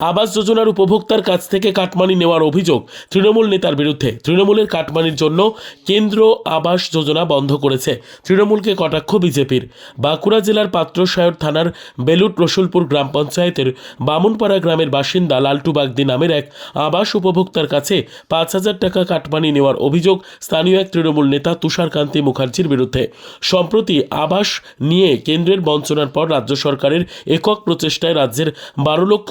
আবাস যোজনার উপভোক্তার কাছ থেকে কাটমানি নেওয়ার অভিযোগ তৃণমূল নেতার বিরুদ্ধে। তৃণমূলের কাটমানির জন্য কেন্দ্র আবাস যোজনা বন্ধ করেছে। তৃণমূলকে কটাক্ষ বিজেপির। বাঁকুড়া জেলার পাত্রসায়র থানার বেলুট রসুলপুর গ্রাম পঞ্চায়েতের বামুনপাড়া গ্রামের বাসিন্দা লালটু বাগদি নামের এক আবাস উপভোক্তার কাছে পাঁচ হাজার টাকা কাটমানি নেওয়ার অভিযোগ স্থানীয় এক তৃণমূল নেতা তুষারকান্তি মুখার্জির বিরুদ্ধে। সম্প্রতি আবাস নিয়ে কেন্দ্রের বঞ্চনার পর রাজ্য সরকারের একক প্রচেষ্টায় রাজ্যের বারো লক্ষ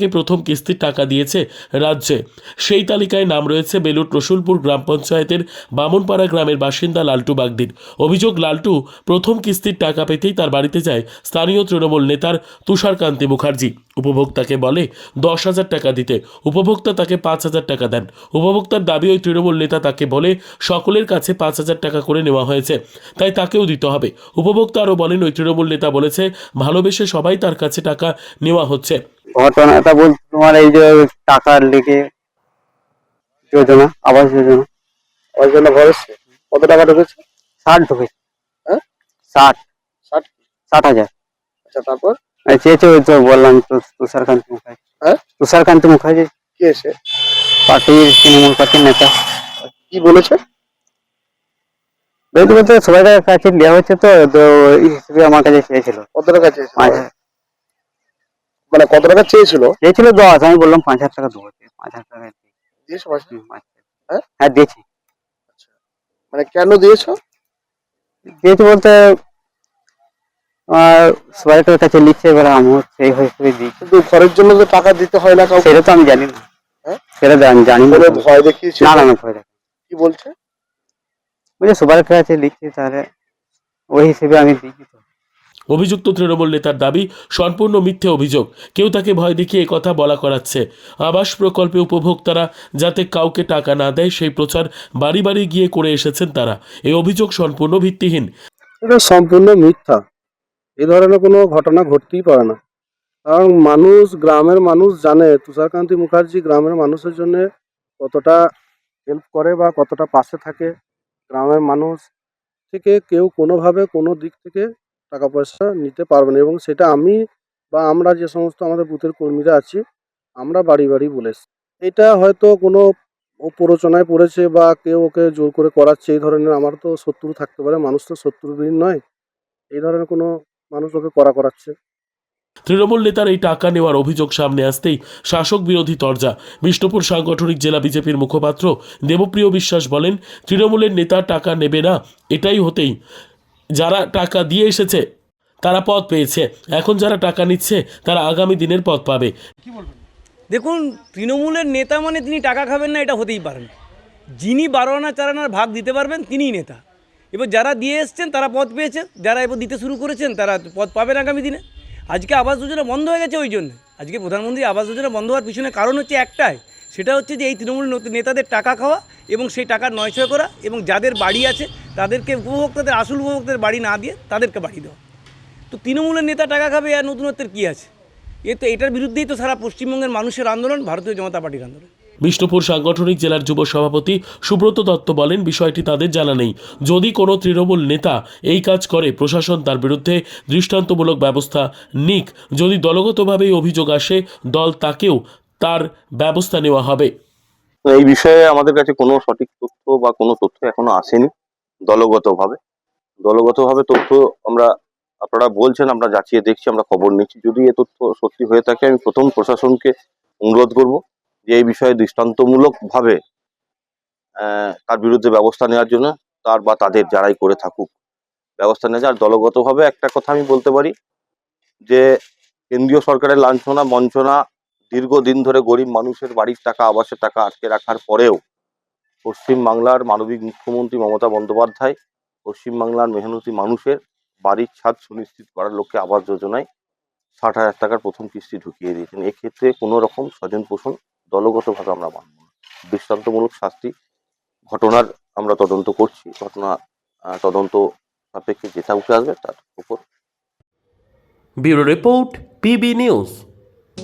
উপভোক্তাকে প্রথম কিস্তির টাকা দিয়েছে রাজ্যে। সেই তালিকায় নাম রয়েছে বেলুট রসুলপুর গ্রাম পঞ্চায়েতের বামনপাড়া গ্রামের বাসিন্দা লালটু বাগদির। অভিযোগ, লালটু প্রথম কিস্তির টাকা পেতেই তার বাড়িতে যায় স্থানীয় তৃণমূল নেতার তুষারকান্তি মুখার্জি। উপভোক্তাকে বলে, দশ হাজার টাকা দিতে। উপভোক্তা তাকে পাঁচ হাজার টাকা দেন। উপভোক্তার দাবি, ওই তৃণমূল নেতা তাকে বলে, সকলের কাছে পাঁচ হাজার টাকা করে নেওয়া হয়েছে, তাই তাকেও দিতে হবে। উপভোক্তা আরও বলেন, ওই তৃণমূল নেতা বলেছে, ভালোবেসে সবাই তার কাছে টাকা নেওয়া হচ্ছে। ঘটনাটা বলতে তোমার এই যে টাকার লেগে যোজনা আবাস যোজনা। ওই জন্য ভরেছে? কত টাকা ঢুকেছে? ষাট ঢুকেছে। হ্যাঁ? ষাট। ষাট? ষাট হাজার। আচ্ছা তারপর? চেয়েছে ওই তো বললাম তুষারকান্ত মুখার্জি। হ্যাঁ? তুষারকান্ত মুখার্জি। কি এসে পার্টির তৃণমূল পার্টির নেতা। কি বলেছে? বলতে বলতে সবাই কাছে দেওয়া হচ্ছে তো তো এই হিসেবে আমার কাছে চেয়েছিল। কত টাকা চেয়েছিল? মানে কত টাকা চেয়েছিল? চেয়েছিল দশ আমি বললাম পাঁচ হাজার টাকা দেবো। পাঁচ হাজার টাকা দিয়েছ। পাঁচ হ্যাঁ? হ্যাঁ দিয়েছি। মানে কেন দিয়েছ? দিয়েছি বলতে আর সবাই কাছে লিখছে এবার আমিও সেই হিসেবে দিই। কিন্তু ঘরের জন্য তো টাকা দিতে হয় না কাউকে। সেটা তো আমি জানি না। হ্যাঁ? সেটা আমি জানি না। বলে ভয় দেখিয়েছে? না না না ভয় কি বলছে? বুঝলি সবার কাছে লিখছি তাহলে ওই হিসেবে আমি দিই। তো অভিযুক্ত তৃণমূল নেতার দাবি, সম্পূর্ণ মিথ্যে অভিযোগ। কেউ তাকে ভয় দেখিয়ে কথা বলা করাচ্ছে। আবাস প্রকল্পে উপভোক্তারা যাতে কাউকে টাকা না দেয়, সেই প্রচার বাড়ি বাড়ি গিয়ে করে এসেছেন তারা। এই অভিযোগ সম্পূর্ণ ভিত্তিহীন। এটা সম্পূর্ণ মিথ্যা। এ ধরনের কোনো ঘটনা ঘটতেই পারে না। কারণ মানুষ, গ্রামের মানুষ জানে, তুষারকান্তি মুখার্জি গ্রামের মানুষের জন্য কতটা হেল্প করে বা কতটা পাশে থাকে। গ্রামের মানুষ থেকে কেউ কোনোভাবে কোনো দিক থেকে টাকা পয়সা নিতে পারবে না এবং সেটা আমি বা আমরা যে সমস্ত আমাদের বুথের কর্মীরা আছি, আমরা বাড়ি বাড়ি বলেছি এটা হয়তো কোনো ও প্ররোচনায় পড়েছে বা কেউ ওকে জোর করে করাচ্ছে, এই ধরনের আমার তো শত্রু থাকতে পারে, মানুষ তো শত্রুবিহীন নয়। এই ধরনের কোনো মানুষ ওকে করা করাচ্ছে। তৃণমূল নেতার এই টাকা নেওয়ার অভিযোগ সামনে আসতেই শাসক বিরোধী তরজা, বিষ্ণুপুর সাংগঠনিক জেলা বিজেপির মুখপাত্র দেবপ্রিয় বিশ্বাস বলেন, তৃণমূলের নেতা টাকা নেবে না, এটাই হতেই যারা টাকা দিয়ে এসেছে, তারা পদ পেয়েছে। এখন যারা টাকা নিচ্ছে, তারা আগামী দিনের পদ পাবে। দেখুন, তৃণমূলের নেতা মানে তিনি টাকা খাবেন না, এটা হতেই পারে না। যিনি বারো আনা চার আনার ভাগ দিতে পারবেন, তিনিই নেতা। এবার যারা দিয়ে এসছেন, তারা পদ পেয়েছেন। যারা এবার দিতে শুরু করেছেন, তারা পদ পাবেন আগামী দিনে। আজকে আবাস যোজনা বন্ধ হয়ে গেছে ওই জন্য। আজকে প্রধানমন্ত্রী আবাস যোজনা বন্ধ হওয়ার পিছনে কারণ হচ্ছে একটাই। সেটা হচ্ছে যে, এই তৃণমূল নত- নেতাদের টাকা খাওয়া এবং সেই টাকা নয়ছয় করা এবং যাদের বাড়ি আছে, তাদেরকে উপভোক্তাদের, আসল উপভোক্তাদের বাড়ি না দিয়ে তাদেরকে বাড়ি দেওয়া তো তৃণমূলের নেতা টাকা খাবে আর নতুনত্বের কী আছে? এ তো এটার বিরুদ্ধেই তো সারা পশ্চিমবঙ্গের মানুষের আন্দোলন, ভারতীয় জনতা পার্টির আন্দোলন। বিষ্ণুপুর সাংগঠনিক জেলার যুব সভাপতি সুব্রত দত্ত বলেন, বিষয়টি তাদের জানা নেই। যদি কোনো তৃণমূল নেতা এই কাজ করে, প্রশাসন তার বিরুদ্ধে দৃষ্টান্তমূলক ব্যবস্থা নিক। যদি দলগতভাবে এই অভিযোগ আসে, দল তাকেও তার ব্যবস্থা নেওয়া হবে। এই বিষয়ে আমাদের কাছে কোনো সঠিক তথ্য বা কোনো তথ্য এখনও আসেনি, দলগতভাবে। দলগতভাবে তথ্য আমরা, আপনারা বলছেন, আমরা যাচিয়ে দেখছি, আমরা খবর নিচ্ছি। যদি এ তথ্য সত্যি হয়ে থাকে, আমি প্রথম প্রশাসনকে অনুরোধ করব যে এই বিষয়ে দৃষ্টান্তমূলকভাবে তার বিরুদ্ধে ব্যবস্থা নেওয়ার জন্য তার বা তাদের যারাই করে থাকুক, ব্যবস্থা নেওয়া যায়। আর দলগতভাবে একটা কথা আমি বলতে পারি যে, কেন্দ্রীয় সরকারের লাঞ্ছনা, বঞ্চনা দীর্ঘদিন ধরে গরিব মানুষের বাড়ির টাকা, আবাসের টাকা আটকে রাখার পরেও পশ্চিম বাংলার মানবিক মুখ্যমন্ত্রী মমতা বন্দ্যোপাধ্যায় পশ্চিম বাংলার মেহনতি মানুষের বাড়ির ছাদ সুনিশ্চিত করার লক্ষ্যে আবাস যোজনায় ষাট হাজার টাকার প্রথম কিস্তি ঢুকিয়ে দিয়েছেন। এক্ষেত্রে কোনো রকম স্বজন পোষণ দলগতভাবে আমরা মানব না। দৃষ্টান্তমূলক শাস্তি ঘটনার আমরা তদন্ত করছি। ঘটনা তদন্ত সাপেক্ষে যেটা উঠে আসবে তার উপর bureau report, PB news.